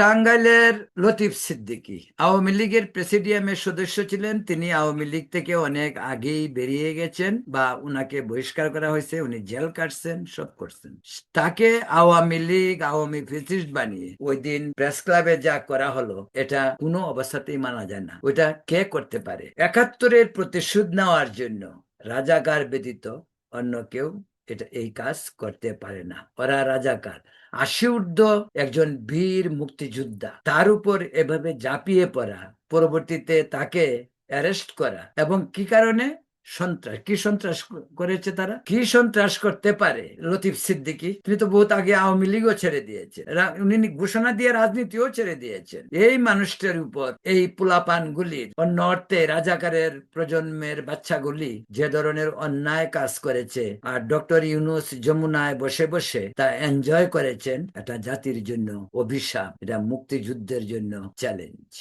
টাঙ্গাইলের লতিফ সিদ্দিকী। আওয়ামী লীগের প্রেসিডিয়ামের সদস্য ছিলেন। তিনি আওয়ামী লীগ থেকে অনেক আগেই বেরিয়ে গেছেন বা উনাকে বহিষ্কার করা হয়েছে। উনি জেল কাটছেন, সব করছেন। তাকে আওয়ামী লীগ, আওয়ামী ফেসিস্ট বানিয়ে ওই দিন প্রেস ক্লাবে যা করা হলো, এটা কোনো অবস্থাতেই মানা যায় না। ওইটা কে করতে পারে? একাত্তরের প্রতিশোধ নেওয়ার জন্য রাজাকার ব্যতীত অন্য কেউ এটা এই কাজ করতে পারে না। ওরা রাজাকার। আশি ঊর্ধ্ব একজন বীর মুক্তিযোদ্ধা। তার উপর এভাবে ঝাঁপিয়ে পড়া। পরবর্তীতে তাকে অ্যারেস্ট করা। এবং কি কারণে? সন্ত্রাস, কি সন্ত্রাস করেছে তারা? কি সন্ত্রাস করতে পারে লতিফ সিদ্দিকি? তিনি তো বহুত আগে আওয়ামী লীগও ছেড়ে দিয়েছেন। রা- উনি ঘোষণা দিয়ে রাজনীতিও ছেড়ে দিয়েছেন। এই মানুষটার উপর এই গুলির অন্য অর্থে রাজাকারের প্রজন্মের বাচ্চাগুলি যে ধরনের অন্যায় কাজ করেছে, আর ডক্টর ইউনুস যমুনায় বসে বসে তা এনজয় করেছেন, এটা জাতির জন্য অভিশাপ, এটা মুক্তিযুদ্ধের জন্য চ্যালেঞ্জ